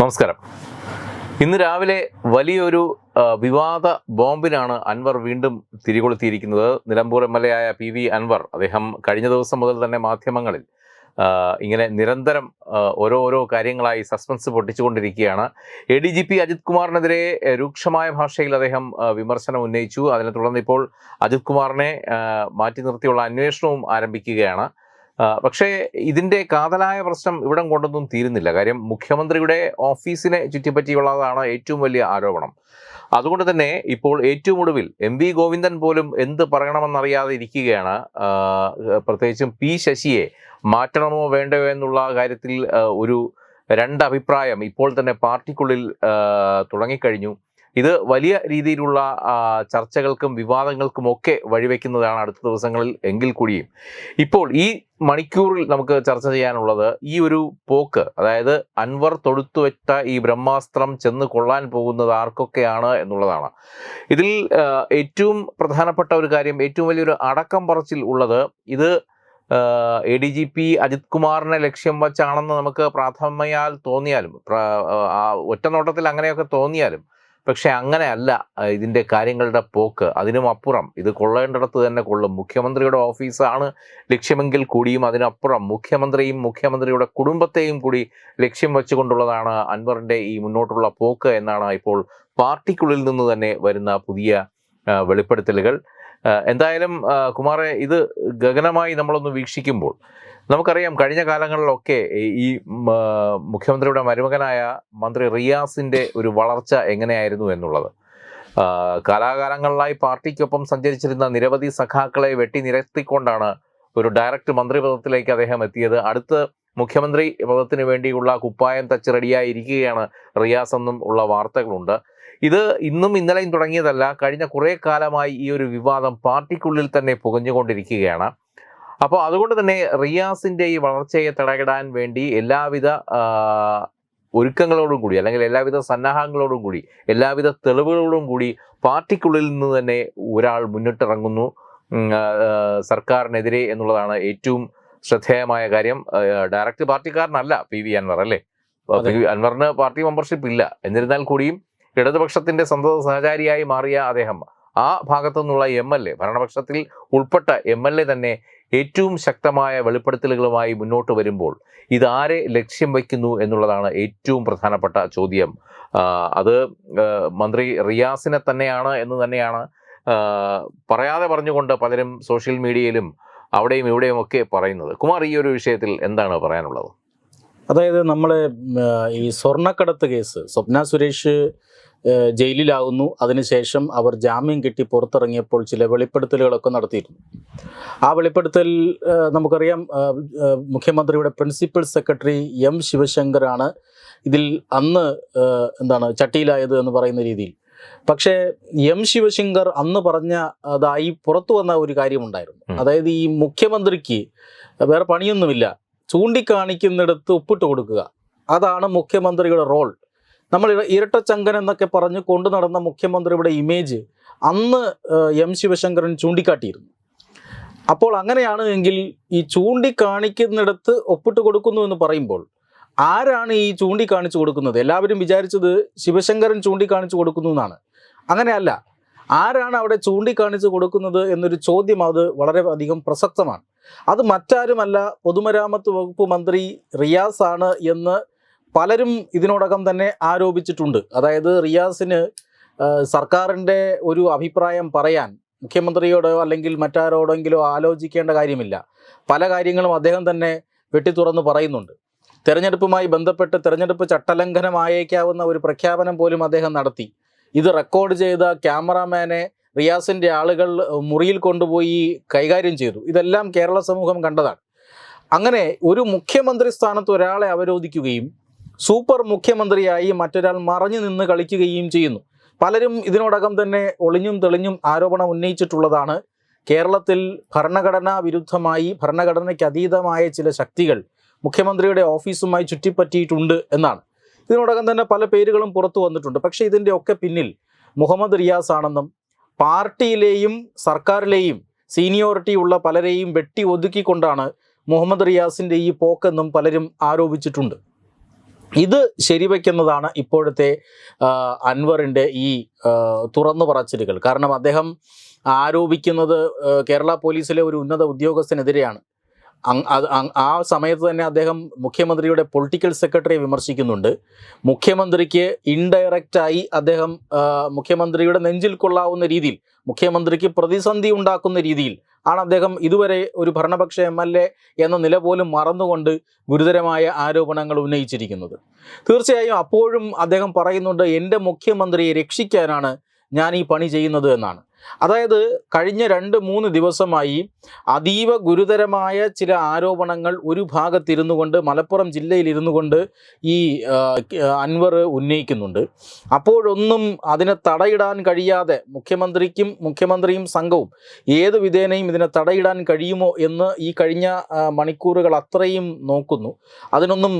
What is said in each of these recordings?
നമസ്കാരം. ഇന്ന് രാവിലെ വലിയൊരു വിവാദ ബോംബിനാണ് അൻവർ വീണ്ടും തിരികൊളുത്തിയിരിക്കുന്നത്. നിലമ്പൂർ എം എൽ എ ആയ പി വി അൻവർ അദ്ദേഹം കഴിഞ്ഞ ദിവസം മുതൽ തന്നെ മാധ്യമങ്ങളിൽ ഇങ്ങനെ നിരന്തരം ഓരോരോ ഓരോ ഓരോ കാര്യങ്ങളായി suspense പൊട്ടിച്ചുകൊണ്ടിരിക്കുകയാണ്. A D G P Ajith കുമാറിനെതിരെ രൂക്ഷമായ ഭാഷയിൽ അദ്ദേഹം വിമർശനം ഉന്നയിച്ചു. അതിനെ തുടർന്ന് ഇപ്പോൾ അജിത് കുമാറിനെ മാറ്റി നിർത്തിയുള്ള അന്വേഷണവും ആരംഭിക്കുകയാണ്. പക്ഷേ ഇതിന്റെ കാതലായ പ്രശ്നം ഇവിടം കൊണ്ടൊന്നും തീരുന്നില്ല. കാര്യം മുഖ്യമന്ത്രിയുടെ ഓഫീസിനെ ചുറ്റിപ്പറ്റിയുള്ളതാണ് ഏറ്റവും വലിയ ആരോപണം. അതുകൊണ്ട് തന്നെ ഇപ്പോൾ ഏറ്റവും ഒടുവിൽ എം വി ഗോവിന്ദൻ പോലും എന്ത് പറയണമെന്നറിയാതെ ഇരിക്കുകയാണ്. പ്രത്യേകിച്ചും പി ശശിയെ മാറ്റണമോ വേണ്ടയോ എന്നുള്ള കാര്യത്തിൽ ഒരു രണ്ടഭിപ്രായം ഇപ്പോൾ തന്നെ പാർട്ടിക്കുള്ളിൽ തുടങ്ങിക്കഴിഞ്ഞു. ഇത് വലിയ രീതിയിലുള്ള ചർച്ചകൾക്കും വിവാദങ്ങൾക്കും ഒക്കെ വഴിവെക്കുന്നതാണ് അടുത്ത ദിവസങ്ങളിൽ എങ്കിൽ കൂടിയും. ഇപ്പോൾ ഈ മണിക്കൂറിൽ നമുക്ക് ചർച്ച ചെയ്യാനുള്ളത് ഈ ഒരു പോക്ക് അതായത് അൻവർ തൊടുത്തുവെച്ച ഈ ബ്രഹ്മാസ്ത്രം ചെന്ന് കൊള്ളാൻ പോകുന്നത് ആർക്കൊക്കെയാണ് എന്നുള്ളതാണ്. ഇതിൽ ഏറ്റവും പ്രധാനപ്പെട്ട ഒരു കാര്യം ഏറ്റവും വലിയൊരു അടക്കം പറച്ചിൽ ഉള്ളത് ഇത് A D G P Ajith കുമാറിനെ ലക്ഷ്യം വച്ചാണെന്ന് നമുക്ക് പ്രാഥമികയാൽ തോന്നിയാലും ഒറ്റ നോട്ടത്തിൽ അങ്ങനെയൊക്കെ തോന്നിയാലും പക്ഷെ അങ്ങനെയല്ല ഇതിന്റെ കാര്യങ്ങളുടെ പോക്ക്. അതിനും അപ്പുറം. ഇത് കൊള്ളേണ്ടിടത്ത് തന്നെ കൊള്ളും. മുഖ്യമന്ത്രിയുടെ ഓഫീസാണ് ലക്ഷ്യമെങ്കിൽ കൂടിയും അതിനപ്പുറം. മുഖ്യമന്ത്രിയും മുഖ്യമന്ത്രിയുടെ കുടുംബത്തെയും കൂടി ലക്ഷ്യം വെച്ചുകൊണ്ടുള്ളതാണ് അൻവറിന്റെ ഈ മുന്നോട്ടുള്ള പോക്ക് എന്നാണ് ഇപ്പോൾ പാർട്ടിക്കുള്ളിൽ നിന്ന് തന്നെ വരുന്ന പുതിയ വെളിപ്പെടുത്തലുകൾ. എന്തായാലും കുമാറെ ഇത് ഗഗനമായി നമ്മളൊന്ന് വീക്ഷിക്കുമ്പോൾ നമുക്കറിയാം കഴിഞ്ഞ കാലങ്ങളിലൊക്കെ ഈ- മുഖ്യമന്ത്രിയുടെ മരുമകനായ മന്ത്രി റിയാസിന്റെ ഒരു വളർച്ച എങ്ങനെയായിരുന്നു എന്നുള്ളത്? കാലാകാലങ്ങളിലായി പാർട്ടിക്കൊപ്പം സഞ്ചരിച്ചിരുന്ന നിരവധി സഖാക്കളെ വെട്ടി നിരത്തിക്കൊണ്ടാണ് ഒരു ഡയറക്റ്റ് മന്ത്രി പദത്തിലേക്ക് അദ്ദേഹം എത്തിയത്. അടുത്ത് മുഖ്യമന്ത്രി പദത്തിന് വേണ്ടിയുള്ള കുപ്പായം തച്ച് റെഡിയായിരിക്കുകയാണ് റിയാസ് എന്നും ഉള്ള വാർത്തകളുണ്ട്. ഇത് ഇന്നും ഇന്നലെയും തുടങ്ങിയതല്ല കഴിഞ്ഞ കുറേ കാലമായി ഈ ഒരു വിവാദം പാർട്ടിക്കുള്ളിൽ തന്നെ പുകഞ്ഞുകൊണ്ടിരിക്കുകയാണ്. അപ്പോൾ അതുകൊണ്ട് തന്നെ റിയാസിന്റെ ഈ വളർച്ചയെ തടകിടാൻ വേണ്ടി എല്ലാവിധ ഒരുക്കങ്ങളോടും കൂടി അല്ലെങ്കിൽ എല്ലാവിധ സന്നാഹങ്ങളോടും കൂടി എല്ലാവിധ തെളിവുകളോടും കൂടി പാർട്ടിക്കുള്ളിൽ നിന്ന് തന്നെ ഒരാൾ മുന്നിട്ടിറങ്ങുന്നു. സർക്കാരിനെതിരെ എന്നുള്ളതാണ് ഏറ്റവും ശ്രദ്ധേയമായ കാര്യം. ഡയറക്റ്റ് പാർട്ടിക്കാരനല്ല പി വി അൻവർ അല്ലേ? പി വി അൻവറിന് പാർട്ടി മെമ്പർഷിപ്പ് ഇല്ല. എന്നിരുന്നാൽ കൂടിയും ഇടതുപക്ഷത്തിന്റെ സന്തത സഹചാരിയായി മാറിയ അദ്ദേഹം ആ ഭാഗത്തു നിന്നുള്ള എം എൽ എ ഭരണപക്ഷത്തിൽ ഉൾപ്പെട്ട എം എൽ എ തന്നെ ഏറ്റവും ശക്തമായ വെളിപ്പെടുത്തലുകളുമായി മുന്നോട്ട് വരുമ്പോൾ ഇതാരെ ലക്ഷ്യം വയ്ക്കുന്നു എന്നുള്ളതാണ് ഏറ്റവും പ്രധാനപ്പെട്ട ചോദ്യം. അത് മന്ത്രി റിയാസിനെ തന്നെയാണ് എന്ന് തന്നെയാണ് പറയാതെ പറഞ്ഞുകൊണ്ട് പലരും സോഷ്യൽ മീഡിയയിലും അവിടെയും ഇവിടെയും ഒക്കെ പറയുന്നത്. കുമാർ ഈ ഒരു വിഷയത്തിൽ എന്താണ് പറയാനുള്ളത്? അതായത് നമ്മൾ ഈ സ്വർണക്കടത്ത് കേസ് സ്വപ്ന സുരേഷ് ജയിലിലാകുന്നു. അതിനുശേഷം അവർ ജാമ്യം കിട്ടി പുറത്തിറങ്ങിയപ്പോൾ ചില വെളിപ്പെടുത്തലുകളൊക്കെ നടത്തിയിരുന്നു. ആ വെളിപ്പെടുത്തൽ നമുക്കറിയാം മുഖ്യമന്ത്രിയുടെ പ്രിൻസിപ്പൽ സെക്രട്ടറി എം ശിവശങ്കറാണ് ഇതിൽ അന്ന് എന്താണ് ചട്ടിയിലായത് എന്ന് പറയുന്ന രീതിയിൽ. പക്ഷേ എം ശിവശങ്കർ അന്ന് പറഞ്ഞ അതായി പുറത്തു വന്ന ഒരു കാര്യമുണ്ടായിരുന്നു. അതായത് ഈ മുഖ്യമന്ത്രിക്ക് വേറെ പണിയൊന്നുമില്ല. ചൂണ്ടിക്കാണിക്കുന്നിടത്ത് ഒപ്പിട്ട് കൊടുക്കുക. അതാണ് മുഖ്യമന്ത്രിയുടെ റോൾ. നമ്മൾ ഇര- ഇരട്ടച്ചങ്കൻ എന്നൊക്കെ പറഞ്ഞ് കൊണ്ടു നടന്ന മുഖ്യമന്ത്രിയുടെ ഇമേജ് അന്ന് എം ശിവശങ്കരൻ ചൂണ്ടിക്കാട്ടിയിരുന്നു. അപ്പോൾ അങ്ങനെയാണ് എങ്കിൽ ഈ ചൂണ്ടിക്കാണിക്കുന്നിടത്ത് ഒപ്പിട്ട് കൊടുക്കുന്നു എന്ന് പറയുമ്പോൾ ആരാണ് ഈ ചൂണ്ടിക്കാണിച്ചു കൊടുക്കുന്നത്? എല്ലാവരും വിചാരിച്ചത് ശിവശങ്കരൻ ചൂണ്ടിക്കാണിച്ചു കൊടുക്കുന്നു എന്നാണ്. അങ്ങനെയല്ല ആരാണ് അവിടെ ചൂണ്ടിക്കാണിച്ചു കൊടുക്കുന്നത് എന്നൊരു ചോദ്യം അത് വളരെ അധികം പ്രസക്തമാണ്. അത് മറ്റാരുമല്ല പൊതുമരാമത്ത് വകുപ്പ് മന്ത്രി റിയാസ് ആണ് എന്ന് പലരും ഇതിനോടകം തന്നെ ആരോപിച്ചിട്ടുണ്ട്. അതായത് റിയാസിന് സർക്കാരിന്റെ ഒരു അഭിപ്രായം പറയാൻ മുഖ്യമന്ത്രിയോടോ അല്ലെങ്കിൽ മറ്റാരോടെങ്കിലോ ആലോചിക്കേണ്ട കാര്യമില്ല. പല കാര്യങ്ങളും അദ്ദേഹം തന്നെ വെട്ടിത്തുറന്ന് പറയുന്നുണ്ട്. തെരഞ്ഞെടുപ്പുമായി ബന്ധപ്പെട്ട് തെരഞ്ഞെടുപ്പ് ചട്ടലംഘനമായേക്കാവുന്ന ഒരു പ്രഖ്യാപനം പോലും അദ്ദേഹം നടത്തി. ഇത് റെക്കോർഡ് ചെയ്ത ക്യാമറാമാനെ റിയാസിന്റെ ആളുകൾ മുറിയിൽ കൊണ്ടുപോയി കൈകാര്യം ചെയ്തു. ഇതെല്ലാം കേരള സമൂഹം കണ്ടതാണ്. അങ്ങനെ ഒരു മുഖ്യമന്ത്രി സ്ഥാനത്ത് ഒരാളെ അവരോധിക്കുകയും സൂപ്പർ മുഖ്യമന്ത്രിയായി മറ്റൊരാൾ മറഞ്ഞു നിന്ന് കളിക്കുകയും ചെയ്യുന്നു. പലരും ഇതിനോടകം തന്നെ ഒളിഞ്ഞും തെളിഞ്ഞും ആരോപണം ഉന്നയിച്ചിട്ടുള്ളതാണ്. കേരളത്തിൽ ഭരണഘടനാ വിരുദ്ധമായി ഭരണഘടനയ്ക്ക് അതീതമായ ചില ശക്തികൾ മുഖ്യമന്ത്രിയുടെ ഓഫീസുമായി ചുറ്റിപ്പറ്റിയിട്ടുണ്ട് എന്നാണ്. ഇതിനോടകം തന്നെ പല പേരുകളും പുറത്തു വന്നിട്ടുണ്ട്. പക്ഷേ ഇതിന്റെ ഒക്കെ പിന്നിൽ മുഹമ്മദ് റിയാസ് ആണെന്നും പാർട്ടിയിലെയും സർക്കാരിലെയും സീനിയോറിറ്റി ഉള്ള പലരെയും വെട്ടി ഒതുക്കിക്കൊണ്ടാണ് മുഹമ്മദ് റിയാസിന്റെ ഈ പോക്കെന്നും പലരും ആരോപിച്ചിട്ടുണ്ട്. ഇത് ശരിവെക്കുന്നതാണ് ഇപ്പോഴത്തെ അൻവറിന്റെ ഈ തുറന്നു പറച്ചിലുകൾ. കാരണം അദ്ദേഹം ആരോപിക്കുന്നത് കേരള പോലീസിലെ ഒരു ഉന്നത ഉദ്യോഗസ്ഥനെതിരെയാണ്. ആ സമയത്ത് തന്നെ അദ്ദേഹം മുഖ്യമന്ത്രിയുടെ പൊളിറ്റിക്കൽ സെക്രട്ടറിയെ വിമർശിക്കുന്നുണ്ട്. മുഖ്യമന്ത്രിക്ക് ഇൻഡയറക്റ്റായി അദ്ദേഹം മുഖ്യമന്ത്രിയുടെ നെഞ്ചിൽ കൊള്ളാവുന്ന രീതിയിൽ മുഖ്യമന്ത്രിക്ക് പ്രതിസന്ധി ഉണ്ടാക്കുന്ന രീതിയിൽ ആണ് അദ്ദേഹം ഇതുവരെ ഒരു ഭരണപക്ഷ എം എൽ എ എന്ന നില പോലും മറന്നുകൊണ്ട് ഗുരുതരമായ ആരോപണങ്ങൾ ഉന്നയിച്ചിരിക്കുന്നത്. തീർച്ചയായും അപ്പോഴും അദ്ദേഹം പറയുന്നുണ്ട് എന്റെ മുഖ്യമന്ത്രിയെ രക്ഷിക്കാനാണ് ഞാൻ ഈ പണി ചെയ്യുന്നത് എന്നാണ്. അതായത് കഴിഞ്ഞ രണ്ട് മൂന്ന് ദിവസമായി അതീവ ഗുരുതരമായ ചില ആരോപണങ്ങൾ ഒരു ഭാഗത്തിരുന്നു കൊണ്ട് മലപ്പുറം ജില്ലയിൽ ഇരുന്നു കൊണ്ട് ഈ അൻവർ ഉന്നയിക്കുന്നുണ്ട്. അപ്പോഴൊന്നും അതിനെ തടയിടാൻ കഴിയാതെ മുഖ്യമന്ത്രിക്കും മുഖ്യമന്ത്രിയും സംഘവും ഏത് വിധേനയും ഇതിനെ തടയിടാൻ കഴിയുമോ എന്ന് ഈ കഴിഞ്ഞ മണിക്കൂറുകൾ അത്രയും നോക്കുന്നു. അതിനൊന്നും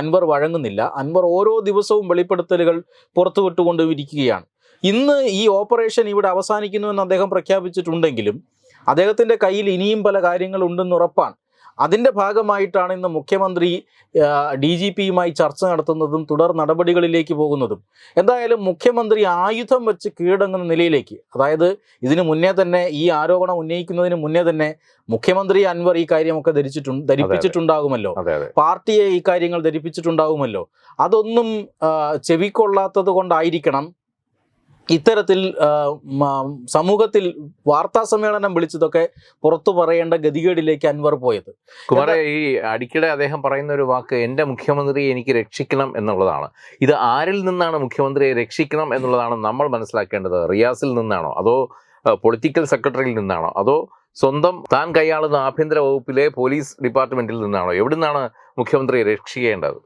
അൻവർ വഴങ്ങുന്നില്ല. അൻവർ ഓരോ ദിവസവും വെളിപ്പെടുത്തലുകൾ പുറത്തുവിട്ടുകൊണ്ടിരിക്കുകയാണ്. ഇന്ന് ഈ ഓപ്പറേഷൻ ഇവിടെ അവസാനിക്കുന്നുവെന്ന് അദ്ദേഹം പ്രഖ്യാപിച്ചിട്ടുണ്ടെങ്കിലും അദ്ദേഹത്തിന്റെ കയ്യിൽ ഇനിയും പല കാര്യങ്ങളുണ്ടെന്ന് ഉറപ്പാണ്. അതിന്റെ ഭാഗമായിട്ടാണ് ഇന്ന് മുഖ്യമന്ത്രി ഡി ജി പിയുമായി ചർച്ച നടത്തുന്നതും തുടർ നടപടികളിലേക്ക് പോകുന്നതും. എന്തായാലും മുഖ്യമന്ത്രി ആയുധം വെച്ച് കീഴടങ്ങുന്ന നിലയിലേക്ക് അതായത് ഇതിന് മുന്നേ തന്നെ ഈ ആരോപണം ഉന്നയിക്കുന്നതിന് മുന്നേ തന്നെ മുഖ്യമന്ത്രി അൻവർ ഈ കാര്യമൊക്കെ ധരിച്ചിട്ടുണ്ട് ധരിപ്പിച്ചിട്ടുണ്ടാകുമല്ലോ. പാർട്ടിയെ ഈ കാര്യങ്ങൾ ധരിപ്പിച്ചിട്ടുണ്ടാകുമല്ലോ. അതൊന്നും ചെവിക്കൊള്ളാത്തത് കൊണ്ടായിരിക്കണം ഇത്തരത്തിൽ സമൂഹത്തിൽ വാർത്താ സമ്മേളനം വിളിച്ചതൊക്കെ പുറത്തു പറയേണ്ട ഗതികേടിലേക്ക് അൻവർ പോയത്. കുമാരെ ഈ അടിക്കടെ അദ്ദേഹം പറയുന്ന ഒരു വാക്ക് എന്റെ മുഖ്യമന്ത്രിയെ എനിക്ക് രക്ഷിക്കണം എന്നുള്ളതാണ്. ഇത് ആരിൽ നിന്നാണ് മുഖ്യമന്ത്രിയെ രക്ഷിക്കണം എന്നുള്ളതാണ് നമ്മൾ മനസ്സിലാക്കേണ്ടത്? റിയാസിൽ നിന്നാണോ? അതോ പൊളിറ്റിക്കൽ സെക്രട്ടറിയിൽ നിന്നാണോ? അതോ സ്വന്തം താൻ കൈയാളുന്ന ആഭ്യന്തര വകുപ്പിലെ പോലീസ് ഡിപ്പാർട്ട്മെന്റിൽ നിന്നാണോ? എവിടെ നിന്നാണ് മുഖ്യമന്ത്രിയെ രക്ഷിക്കേണ്ടത്?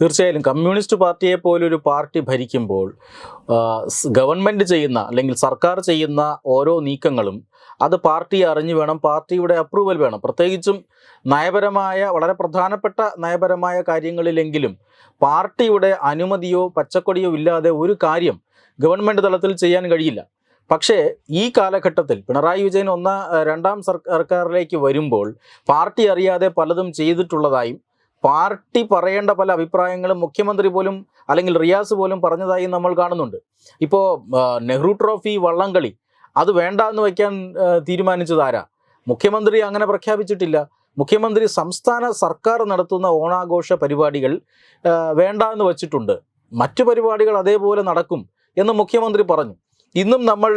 തീർച്ചയായും കമ്മ്യൂണിസ്റ്റ് പാർട്ടിയെ പോലൊരു പാർട്ടി ഭരിക്കുമ്പോൾ ഗവൺമെന്റ് ചെയ്യുന്ന അല്ലെങ്കിൽ സർക്കാർ ചെയ്യുന്ന ഓരോ നീക്കങ്ങളും അത് പാർട്ടി അറിഞ്ഞു വേണം പാർട്ടിയുടെ അപ്രൂവൽ വേണം. പ്രത്യേകിച്ചും നയപരമായ വളരെ പ്രധാനപ്പെട്ട നയപരമായ കാര്യങ്ങളിലെങ്കിലും പാർട്ടിയുടെ അനുമതിയോ പച്ചക്കൊടിയോ ഇല്ലാതെ ഒരു കാര്യം ഗവൺമെന്റ് തലത്തിൽ ചെയ്യാൻ കഴിയില്ല. പക്ഷേ ഈ കാലഘട്ടത്തിൽ പിണറായി വിജയൻ ഒന്ന രണ്ടാം സർക്കാരിലേക്ക് വരുമ്പോൾ പാർട്ടി അറിയാതെ പലതും ചെയ്തിട്ടുള്ളതായും പാർട്ടി പറയേണ്ട പല അഭിപ്രായങ്ങളും മുഖ്യമന്ത്രി പോലും അല്ലെങ്കിൽ റിയാസ് പോലും പറഞ്ഞതായി നമ്മൾ കാണുന്നുണ്ട്. ഇപ്പോൾ നെഹ്റു ട്രോഫി വള്ളംകളി അത് വേണ്ട എന്ന് വയ്ക്കാൻ തീരുമാനിച്ചതാരാ മുഖ്യമന്ത്രി അങ്ങനെ പ്രഖ്യാപിച്ചിട്ടില്ല. മുഖ്യമന്ത്രി സംസ്ഥാന സർക്കാർ നടത്തുന്ന ഓണാഘോഷ പരിപാടികൾ വേണ്ട എന്ന് വച്ചിട്ടുണ്ട്. മറ്റു പരിപാടികൾ അതേപോലെ നടക്കും എന്ന് മുഖ്യമന്ത്രി പറഞ്ഞു. ഇന്നും നമ്മൾ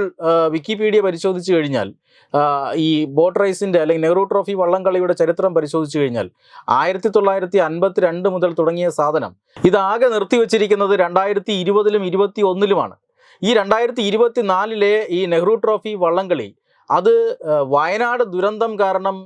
വിക്കിപീഡിയ പരിശോധിച്ച് കഴിഞ്ഞാൽ ഈ ബോട്ട് റേസിന്റെ അല്ലെങ്കിൽ നെഹ്റു ട്രോഫി വള്ളംകളിയുടെ ചരിത്രം പരിശോധിച്ച് കഴിഞ്ഞാൽ ആയിരത്തി തൊള്ളായിരത്തി അൻപത്തി രണ്ട് മുതൽ തുടങ്ങിയ സാധനം ഇതാകെ നിർത്തിവെച്ചിരിക്കുന്നത് രണ്ടായിരത്തി ഇരുപതിലും ഇരുപത്തി ഒന്നിലുമാണ് ഈ രണ്ടായിരത്തി ഇരുപത്തി നാലിലെ ഈ നെഹ്റു ട്രോഫി വള്ളംകളി അത് വയനാട് ദുരന്തം കാരണം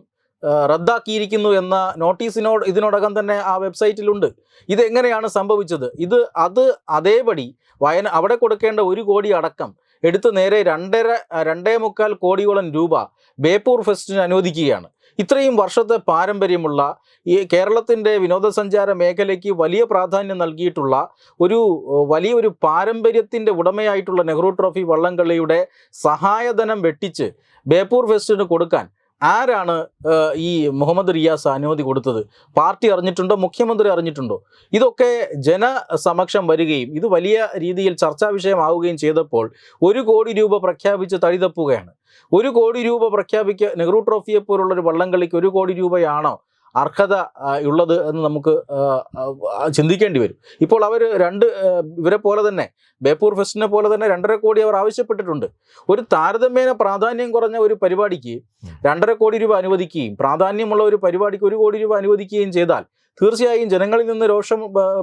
റദ്ദാക്കിയിരിക്കുന്നു എന്ന നോട്ടീസിനോട് ഇതിനോടകം തന്നെ ആ വെബ്സൈറ്റിലുണ്ട്. ഇതെങ്ങനെയാണ് സംഭവിച്ചത്? ഇത് അത് അതേപടി വയന അവിടെ കൊടുക്കേണ്ട ഒരു കോടി അടക്കം എടുത്ത് നേരെ രണ്ടര രണ്ടേ മുക്കാൽ കോടിയോളം രൂപ ബേപ്പൂർ ഫെസ്റ്റിന് അനുവദിക്കുകയാണ്. ഇത്രയും വർഷത്തെ പാരമ്പര്യമുള്ള ഈ കേരളത്തിന്റെ വിനോദസഞ്ചാര മേഖലയ്ക്ക് വലിയ പ്രാധാന്യം നൽകിയിട്ടുള്ള ഒരു വലിയൊരു പാരമ്പര്യത്തിന്റെ ഉടമയായിട്ടുള്ള നെഹ്റു ട്രോഫി വള്ളംകളിയുടെ സഹായധനം വെട്ടിച്ച് ബേപ്പൂർ ഫെസ്റ്റിന് കൊടുക്കാൻ ആരാണ് ഈ മുഹമ്മദ് റിയാസ് അനുമതി കൊടുത്തത്? പാർട്ടി അറിഞ്ഞിട്ടുണ്ടോ? മുഖ്യമന്ത്രി അറിഞ്ഞിട്ടുണ്ടോ? ഇതൊക്കെ ജനസമക്ഷം വരികയും ഇത് വലിയ രീതിയിൽ ചർച്ചാ വിഷയമാവുകയും ചെയ്തപ്പോൾ ഒരു കോടി രൂപ പ്രഖ്യാപിച്ച് തടിതപ്പുകയാണ്. ഒരു കോടി രൂപ പ്രഖ്യാപിക്കുക നെഹ്റു ട്രോഫിയെ പോലുള്ളൊരു വള്ളംകളിക്ക് ഒരു കോടി രൂപയാണോ അർഹത ഉള്ളത് എന്ന് നമുക്ക് ചിന്തിക്കേണ്ടി വരും. ഇപ്പോൾ അവർ രണ്ട് ഇവരെ പോലെ തന്നെ ബേപ്പൂർ ഫെസ്റ്റിനെ പോലെ തന്നെ രണ്ടര കോടി അവർ ആവശ്യപ്പെട്ടിട്ടുണ്ട്. ഒരു താരതമ്യേന പ്രാധാന്യം കുറഞ്ഞ ഒരു പരിപാടിക്ക് രണ്ടര കോടി രൂപ അനുവദിക്കുകയും പ്രാധാന്യമുള്ള ഒരു പരിപാടിക്ക് ഒരു കോടി രൂപ അനുവദിക്കുകയും ചെയ്താൽ തീർച്ചയായും ജനങ്ങളിൽ നിന്ന് രോഷം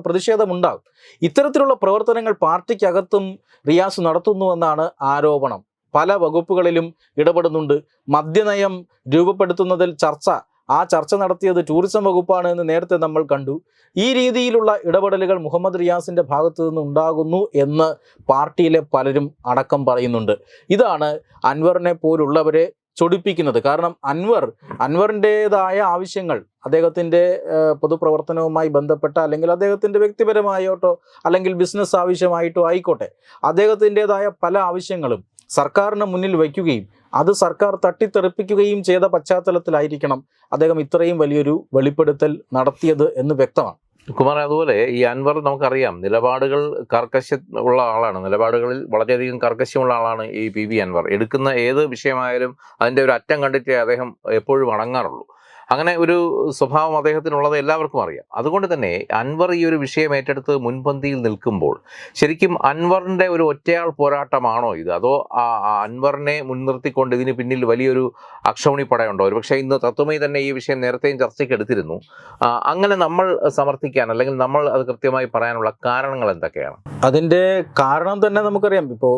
പ്രതിഷേധമുണ്ടാകും. ഇത്തരത്തിലുള്ള പ്രവർത്തനങ്ങൾ പാർട്ടിക്കകത്തും റിയാസ് നടത്തുന്നുവെന്നാണ് ആരോപണം. പല വകുപ്പുകളിലും ഇടപെടുന്നുണ്ട്. മദ്യനയം രൂപപ്പെടുത്തുന്നതിൽ ചർച്ച ആ ചർച്ച നടത്തിയത് ടൂറിസം വകുപ്പാണ് എന്ന് നേരത്തെ നമ്മൾ കണ്ടു. ഈ രീതിയിലുള്ള ഇടപെടലുകൾ മുഹമ്മദ് റിയാസിന്റെ ഭാഗത്തു നിന്ന് ഉണ്ടാകുന്നു എന്ന് പാർട്ടിയിലെ പലരും അടക്കം പറയുന്നുണ്ട്. ഇതാണ് അൻവറിനെ പോലുള്ളവരെ ചൊടിപ്പിക്കുന്നത്. കാരണം അൻവർ അൻവറിന്റെതായ ആവശ്യങ്ങൾ അദ്ദേഹത്തിന്റെ പൊതുപ്രവർത്തനവുമായി ബന്ധപ്പെട്ട അല്ലെങ്കിൽ അദ്ദേഹത്തിന്റെ വ്യക്തിപരമായോട്ടോ അല്ലെങ്കിൽ ബിസിനസ് ആവശ്യമായിട്ടോ ആയിക്കോട്ടെ അദ്ദേഹത്തിന്റെതായ പല ആവശ്യങ്ങളും സർക്കാരിന് മുന്നിൽ വയ്ക്കുകയും അത് സർക്കാർ തട്ടിത്തെറിപ്പിക്കുകയും ചെയ്ത പശ്ചാത്തലത്തിലായിരിക്കണം അദ്ദേഹം ഇത്രയും വലിയൊരു വെളിപ്പെടുത്തൽ നടത്തിയത് എന്ന് വ്യക്തമാണ്. കുമാർ അതുപോലെ ഈ അൻവർ നമുക്കറിയാം നിലപാടുകൾ കർക്കശ ഉള്ള ആളാണ്. നിലപാടുകളിൽ വളരെയധികം കർക്കശമുള്ള ആളാണ് ഈ പി വി അൻവർ. എടുക്കുന്ന ഏത് വിഷയമായാലും അതിന്റെ ഒരു അറ്റം കണ്ടിട്ടേ അദ്ദേഹം എപ്പോഴും അടങ്ങാറുള്ളൂ. അങ്ങനെ ഒരു സ്വഭാവം അദ്ദേഹത്തിനുള്ളത് എല്ലാവർക്കും അറിയാം. അതുകൊണ്ട് തന്നെ അൻവർ ഈ ഒരു വിഷയം ഏറ്റെടുത്ത് മുൻപന്തിയിൽ നിൽക്കുമ്പോൾ ശരിക്കും അൻവറിന്റെ ഒരു ഒറ്റയാൾ പോരാട്ടമാണോ ഇത്? അതോ ആ അൻവറിനെ മുൻനിർത്തിക്കൊണ്ട് ഇതിന് പിന്നിൽ വലിയൊരു അക്ഷമണി പടയുണ്ടോ? ഒരുപക്ഷെ ഇന്ന് തത്വമയി തന്നെ ഈ വിഷയം നേരത്തെയും ചർച്ചയ്ക്ക് എടുത്തിരുന്നു. അങ്ങനെ നമ്മൾ സമർത്ഥിക്കാൻ അല്ലെങ്കിൽ നമ്മൾ അത് കൃത്യമായി പറയാനുള്ള കാരണങ്ങൾ എന്തൊക്കെയാണ്? അതിന്റെ കാരണം തന്നെ നമുക്കറിയാം. ഇപ്പോൾ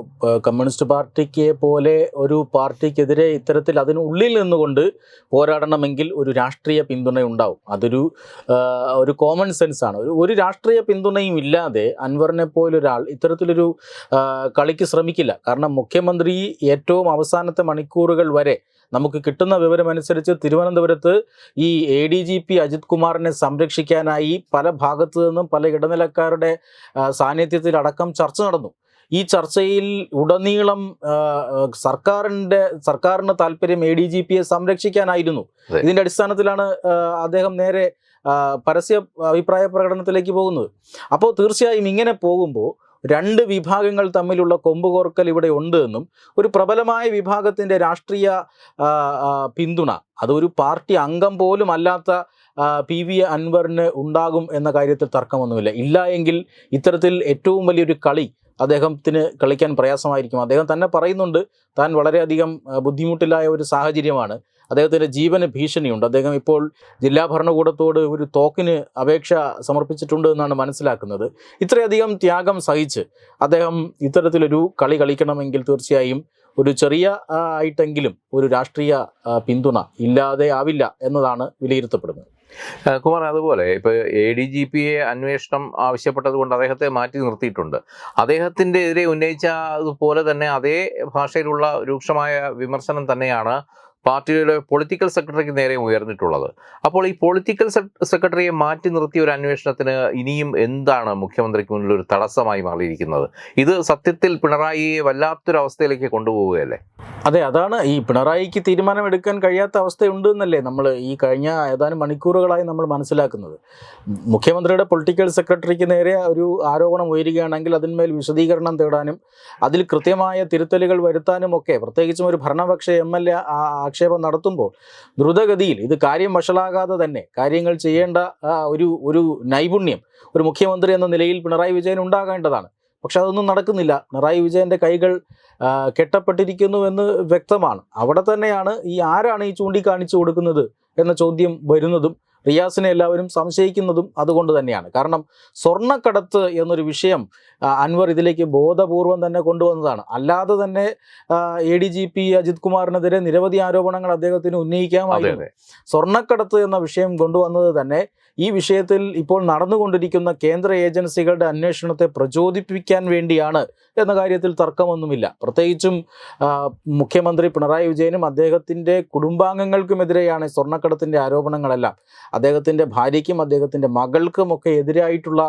കമ്മ്യൂണിസ്റ്റ് പാർട്ടിക്ക് പോലെ ഒരു പാർട്ടിക്കെതിരെ ഇത്തരത്തിൽ അതിനുള്ളിൽ നിന്നുകൊണ്ട് പോരാടണമെങ്കിൽ ഒരു രാഷ്ട്രീയ പിന്തുണയുണ്ടാവും. അതൊരു ഒരു കോമൺ സെൻസ് ആണ്. ഒരു ഒരു രാഷ്ട്രീയ പിന്തുണയും ഇല്ലാതെ അൻവറിനെ പോലൊരാൾ ഇത്തരത്തിലൊരു കളിക്ക് ശ്രമിക്കില്ല. കാരണം മുഖ്യമന്ത്രി ഏറ്റവും അവസാനത്തെ മണിക്കൂറുകൾ വരെ നമുക്ക് കിട്ടുന്ന വിവരമനുസരിച്ച് തിരുവനന്തപുരത്ത് ഈ A D G P Ajith കുമാറിനെ സംരക്ഷിക്കാനായി പല ഭാഗത്തു നിന്നും പല ഇടനിലക്കാരുടെ സാന്നിധ്യത്തിലടക്കം ചർച്ച നടന്നു. ഈ ചർച്ചയിൽ ഉടനീളം സർക്കാരിന്റെ സർക്കാരിന് താല്പര്യം എ ഡി ജി പിയെ സംരക്ഷിക്കാനായിരുന്നു. ഇതിന്റെ അടിസ്ഥാനത്തിലാണ് അദ്ദേഹം നേരെ പരസ്യ അഭിപ്രായ പ്രകടനത്തിലേക്ക് പോകുന്നത്. അപ്പോൾ തീർച്ചയായും ഇങ്ങനെ പോകുമ്പോൾ രണ്ട് വിഭാഗങ്ങൾ തമ്മിലുള്ള കൊമ്പുകോർക്കൽ ഇവിടെ ഉണ്ട് എന്നും ഒരു പ്രബലമായ വിഭാഗത്തിന്റെ രാഷ്ട്രീയ പിന്തുണ അതൊരു പാർട്ടി അംഗം പോലും അല്ലാത്ത പി വി അൻവറിന് ഉണ്ടാകും എന്ന കാര്യത്തിൽ തർക്കമൊന്നുമില്ല. ഇല്ല എങ്കിൽ ഇത്തരത്തിൽ ഏറ്റവും വലിയൊരു കളി അദ്ദേഹത്തിന് കളിക്കാൻ പ്രയാസമായിരിക്കും. അദ്ദേഹം തന്നെ പറയുന്നുണ്ട് താൻ വളരെയധികം ബുദ്ധിമുട്ടിലായ ഒരു സാഹചര്യമാണ്. അദ്ദേഹത്തിന്റെ ജീവന് ഭീഷണിയുണ്ട്. അദ്ദേഹം ഇപ്പോൾ ജില്ലാ ഭരണകൂടത്തോട് ഒരു തോക്കിന് അപേക്ഷ സമർപ്പിച്ചിട്ടുണ്ട് എന്നാണ് മനസ്സിലാക്കുന്നത്. ഇത്രയധികം ത്യാഗം സഹിച്ച് അദ്ദേഹം ഇത്തരത്തിലൊരു കളി കളിക്കണമെങ്കിൽ തീർച്ചയായും ഒരു ചെറിയ ആയിട്ടെങ്കിലും ഒരു രാഷ്ട്രീയ പിന്തുണ ഇല്ലാതെ ആവില്ല എന്നതാണ് വിലയിരുത്തപ്പെടുന്നത്. കുമാർ അതുപോലെ ഇപ്പോൾ എ ഡി ജി പിയെ അന്വേഷണം ആവശ്യപ്പെട്ടത് കൊണ്ട് അദ്ദേഹത്തെ മാറ്റി നിർത്തിയിട്ടുണ്ട്. അദ്ദേഹത്തിന്റെ എതിരെ ഉന്നയിച്ച അതുപോലെ തന്നെ അതേ ഭാഷയിലുള്ള രൂക്ഷമായ വിമർശനം തന്നെയാണ് പാർട്ടിയുടെ പൊളിറ്റിക്കൽ സെക്രട്ടറിക്ക് നേരെ ഉയർന്നിട്ടുള്ളത്. അപ്പോൾ ഈ പൊളിറ്റിക്കൽ സെക്രട്ടറിയെ മാറ്റി നിർത്തിയ ഒരു അന്വേഷണത്തിന് ഇനിയും എന്താണ് മുഖ്യമന്ത്രിക്ക് മുന്നിൽ ഒരു തടസ്സമായി മാറിയിരിക്കുന്നത്? ഇത് സത്യത്തിൽ പിണറായിയെ വല്ലാത്തൊരു അവസ്ഥയിലേക്ക് കൊണ്ടുപോവുകയല്ലേ? അതെ അതാണ്. ഈ പിണറായിക്ക് തീരുമാനമെടുക്കാൻ കഴിയാത്ത അവസ്ഥയുണ്ട് എന്നല്ലേ നമ്മൾ ഈ കഴിഞ്ഞ ഏതാനും മണിക്കൂറുകളായി നമ്മൾ മനസ്സിലാക്കുന്നത്. മുഖ്യമന്ത്രിയുടെ പൊളിറ്റിക്കൽ സെക്രട്ടറിക്ക് നേരെ ഒരു ആരോപണം ഉയരുകയാണെങ്കിൽ അതിന്മേൽ വിശദീകരണം തേടാനും അതിൽ കൃത്യമായ തിരുത്തലുകൾ വരുത്താനും ഒക്കെ പ്രത്യേകിച്ചും ഒരു ഭരണപക്ഷ എം എൽ എ ആക്ഷേപം നടത്തുമ്പോൾ ദ്രുതഗതിയിൽ ഇത് കാര്യം വഷളാകാതെ തന്നെ കാര്യങ്ങൾ ചെയ്യേണ്ട ഒരു ഒരു നൈപുണ്യം ഒരു മുഖ്യമന്ത്രി എന്ന നിലയിൽ പിണറായി വിജയൻ ഉണ്ടാകേണ്ടതാണ്. പക്ഷെ അതൊന്നും നടക്കുന്നില്ല. പിണറായി വിജയന്റെ കൈകൾ കെട്ടപ്പെട്ടിരിക്കുന്നു എന്ന് വ്യക്തമാണ്. അവിടെ തന്നെയാണ് ഈ ആരാണ് ഈ ചൂണ്ടിക്കാണിച്ചു കൊടുക്കുന്നത് എന്ന ചോദ്യം വരുന്നതും റിയാസിനെ എല്ലാവരും സംശയിക്കുന്നതും അതുകൊണ്ട് തന്നെയാണ്. കാരണം സ്വർണക്കടത്ത് എന്നൊരു വിഷയം അൻവർ ഇതിലേക്ക് ബോധപൂർവം തന്നെ കൊണ്ടുവന്നതാണ്. അല്ലാതെ തന്നെ A D G P Ajith കുമാറിനെതിരെ നിരവധി ആരോപണങ്ങൾ അദ്ദേഹത്തിന് ഉന്നയിക്കാമായിരുന്നു. സ്വർണക്കടത്ത് എന്ന വിഷയം കൊണ്ടുവന്നത് തന്നെ ഈ വിഷയത്തിൽ ഇപ്പോൾ നടന്നുകൊണ്ടിരിക്കുന്ന കേന്ദ്ര ഏജൻസികളുടെ അന്വേഷണത്തെ പ്രചോദിപ്പിക്കാൻ വേണ്ടിയാണ് എന്ന കാര്യത്തിൽ തർക്കമൊന്നുമില്ല. പ്രത്യേകിച്ചും മുഖ്യമന്ത്രി പിണറായി വിജയനും അദ്ദേഹത്തിന്റെ കുടുംബാംഗങ്ങൾക്കുമെതിരെയാണ് സ്വർണക്കടത്തിന്റെ ആരോപണങ്ങളെല്ലാം. അദ്ദേഹത്തിന്റെ ഭാര്യയ്ക്കും അദ്ദേഹത്തിന്റെ മകൾക്കുമൊക്കെ എതിരായിട്ടുള്ള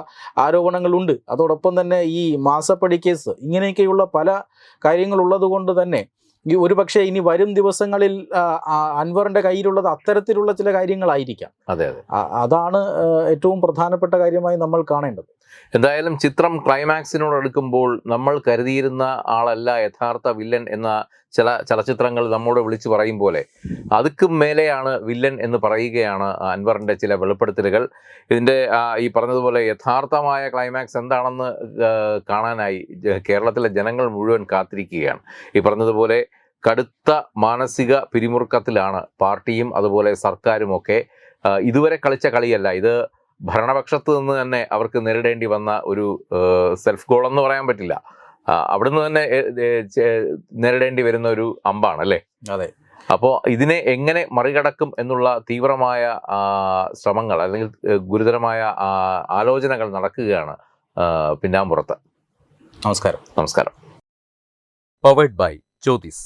ആരോപണങ്ങളുണ്ട്. അതോടൊപ്പം തന്നെ ഈ മാസപ്പടി കേസ് ഇങ്ങനെയൊക്കെയുള്ള പല കാര്യങ്ങളുള്ളത് കൊണ്ട് തന്നെ ഒരു പക്ഷേ ഇനി വരും ദിവസങ്ങളിൽ അൻവറിന്റെ കയ്യിലുള്ളത് അത്തരത്തിലുള്ള ചില കാര്യങ്ങളായിരിക്കാം. അതെ അതെ. അതാണ് ഏറ്റവും പ്രധാനപ്പെട്ട കാര്യമായി നമ്മൾ കാണേണ്ടത്. എന്തായാലും ചിത്രം ക്ലൈമാക്സിനോട് അടുക്കുമ്പോൾ നമ്മൾ കരുതിയിരുന്ന ആളല്ല യഥാർത്ഥ വില്ലൻ എന്ന ചില ചലച്ചിത്രങ്ങൾ നമ്മോട് വിളിച്ചു പറയും പോലെ അതുക്കും മേലെയാണ് വില്ലൻ എന്ന് പറയുകയാണ് അൻവറിന്റെ ചില വെളിപ്പെടുത്തലുകൾ. ഇതിന്റെ ഈ പറഞ്ഞതുപോലെ യഥാർത്ഥമായ ക്ലൈമാക്സ് എന്താണെന്ന് കാണാനായി കേരളത്തിലെ ജനങ്ങൾ മുഴുവൻ കാത്തിരിക്കുകയാണ്. ഈ പറഞ്ഞതുപോലെ കടുത്ത മാനസിക പിരിമുറുക്കത്തിലാണ് പാർട്ടിയും അതുപോലെ സർക്കാരും ഒക്കെ ഇതുവരെ കളിച്ച കളിയല്ല. ഇത് ഭരണപക്ഷത്ത് നിന്ന് തന്നെ അവർക്ക് നേരിടേണ്ടി വന്ന ഒരു സെൽഫ് ഗോൾ എന്ന് പറയാൻ പറ്റില്ല. അവിടുന്ന് തന്നെ നേരിടേണ്ടി വരുന്ന ഒരു അമ്പാണ് അല്ലേ? അതെ. അപ്പോൾ ഇതിനെ എങ്ങനെ മറികടക്കും എന്നുള്ള തീവ്രമായ ശ്രമങ്ങൾ അല്ലെങ്കിൽ ഗുരുതരമായ ആലോചനകൾ നടക്കുകയാണ് പിന്നാമ്പുറത്ത്. നമസ്കാരം. നമസ്കാരം. Powered by Jyothis.